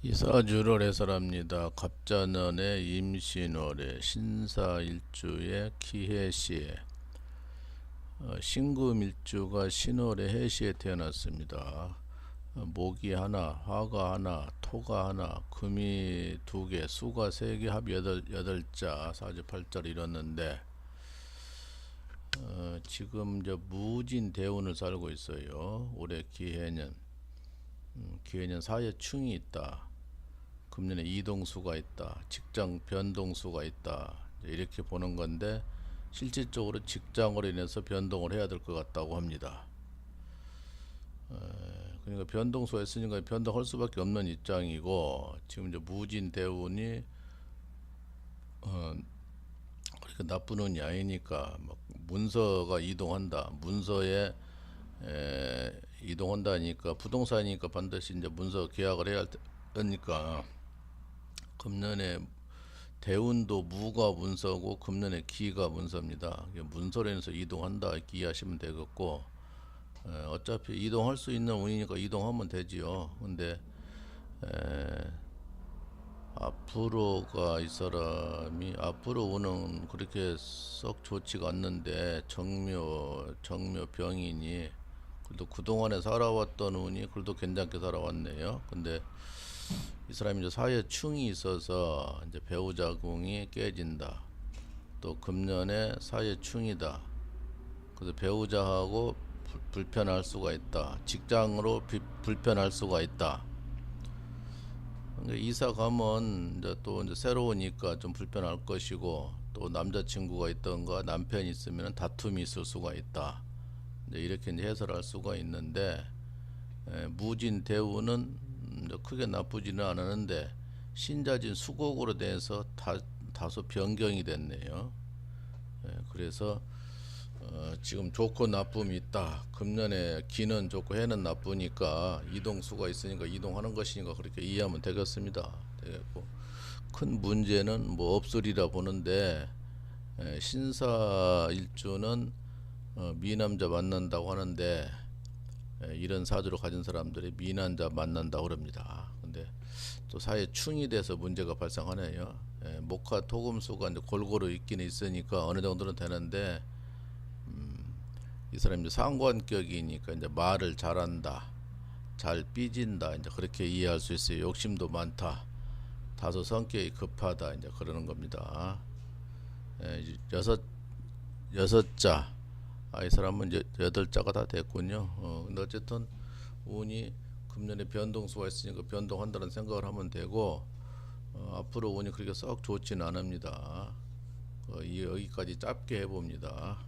이사주를 해설합니다. 갑자년의 임신월의 신사일주의 기해시에 어, 신금일주가 신월의 해시에 태어났습니다. 어, 목이 하나, 화가 하나, 토가 하나, 금이 두 개, 수가 세 개, 합 여덟 여덟 자, 사주팔자를 이뤘는데 어, 지금 저 무진 대운을 살고 있어요. 올해 기해년. 음, 기해년 사회충이 있다. 금년에 이동수가 있다. 직장 변동수가 있다. 이렇게 보는 건데 실질적으로 직장으로 인해서 변동을 해야 될 것 같다고 합니다. 에, 그러니까 변동수가 있으니까 변동할 수밖에 없는 입장이고 지금 이제 무진 대운이 어, 그렇게 나쁜 운이 아니니까 막 문서가 이동한다. 문서에 에, 이동한다니까 부동산이니까 반드시 이제 문서 계약을 해야 할 테니까 금년에 대운도 무가 문서고 금년에 기가 문서입니다. 이게 문서로 인해서 이동한다 이해하시면 되겠고 에, 어차피 이동할 수 있는 운이니까 이동하면 되지요. 근데 에, 앞으로가 이 사람이 앞으로 오는 그렇게 썩 좋지가 않는데 정묘 정묘 병이니 그래도 그동안에 살아왔던 운이 그래도 괜찮게 살아왔네요. 근데 이 사람이 이제 사회 충이 있어서 이제 배우자 궁이 깨진다. 또 금년에 사회 충이다. 그래서 배우자하고 불- 불편할 수가 있다. 직장으로 비- 불편할 수가 있다. 근데 이사 가면 이제 또 이제 새로우니까 좀 불편할 것이고 또 남자친구가 있던가 남편이 있으면 다툼이 있을 수가 있다. 이렇게 해설할 수가 있는데 에, 무진 대우는 크게 나쁘지는 않았는데 신자진 수곡으로 돼서 다, 다소 변경이 됐네요. 에, 그래서 어, 지금 좋고 나쁨이 있다. 금년에 기는 좋고 해는 나쁘니까 이동수가 있으니까 이동하는 것이니까 그렇게 이해하면 되겠습니다. 되겠고 큰 문제는 뭐 없으리라 보는데 에, 신사 일주는 어, 미남자 만난다고 하는데 에, 이런 사주를 가진 사람들이 미남자 만난다 그럽니다. 근데 또 사회 충이 돼서 문제가 발생하네요. 에, 목화 토금수가 이제 골고루 있기는 있으니까 어느 정도는 되는데 이 사람이 상관격이니까 이제 말을 잘한다, 잘 삐진다, 이제 그렇게 이해할 수 있어요. 욕심도 많다, 다소 성격이 급하다, 이제 그러는 겁니다. 예, 이제 여섯 여섯자, 아, 이 사람은 이제 여덟 자가 다 됐군요. 어, 근데 어쨌든 운이 금년에 변동수가 있으니까 변동한다는 생각을 하면 되고 어, 앞으로 운이 그렇게 썩 좋지는 않습니다. 어, 이- 여기까지 짧게 해봅니다.